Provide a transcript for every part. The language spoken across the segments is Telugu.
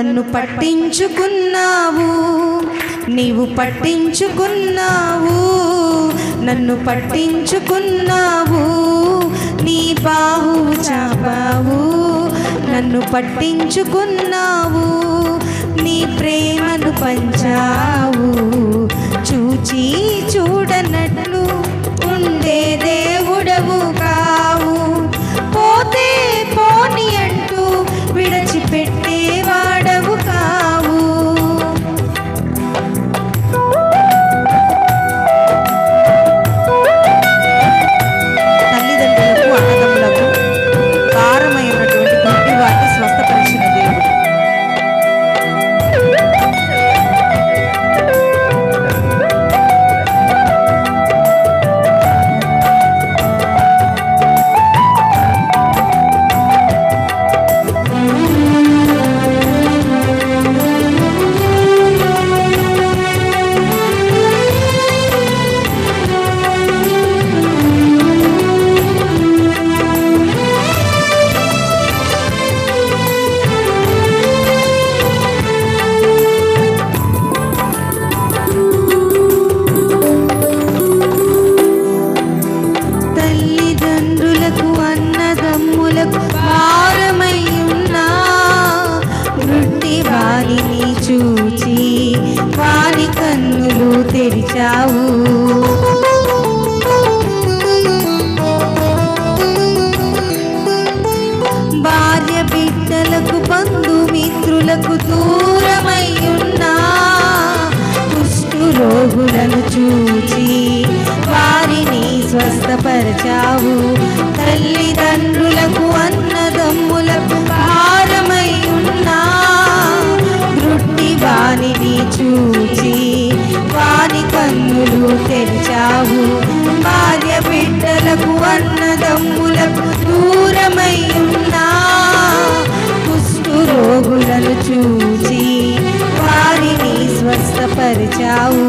నన్ను పట్టించుకున్నావు. నీవు పట్టించుకున్నావు. నన్ను పట్టించుకున్నావు. నీ బాహు చాపావు. నన్ను పట్టించుకున్నావు. నీ ప్రేమను పంచావు. చూచి చూడన వారి కన్నులు తెరిచావు. భార్య బిడ్డలకు బంధుమిత్రులకు దూరమై ఉన్నా కుష్టు రోగులను చూచి వారిని స్వస్థపరచావు. అన్నదమ్ములకు దూరమై ఉన్నా కుష్టు రోగులను చూచి వారిని స్వస్థపరిచావు.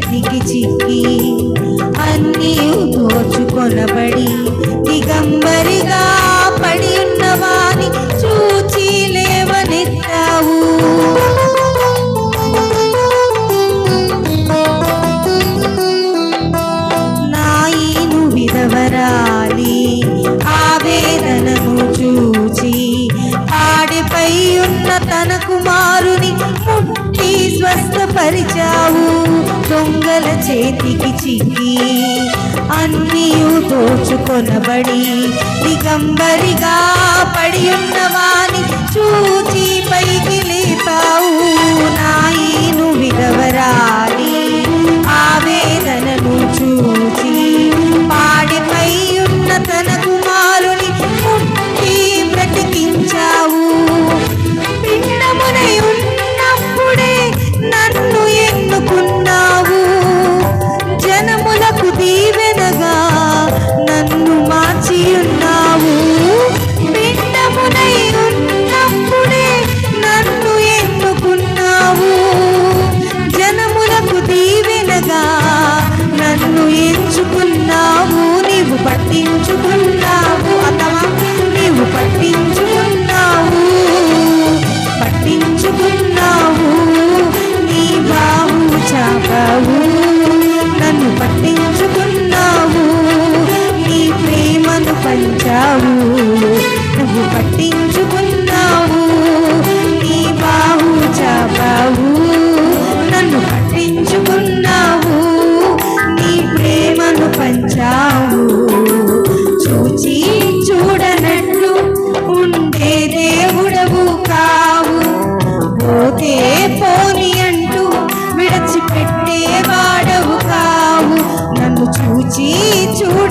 దొంగల చిక్కి అన్నీ దోచుకొనబడి దిగంబరిగా పడి ఉన్నవాని చూచి లేవనెత్తావు. నాయను విధవరాలి ఆవేదనను చూచి ఆడిపై ఉన్న తన కుమారుని పుట్టి ముట్టి స్వస్థపరిచావు దొంగల చేతికి చిక్కి అన్నీ దోచుకొనబడి దిగంబరిగా పడి ఉన్నవాని చూచి పైకి లేపావు. నాయను విధవరాలి जी चूड़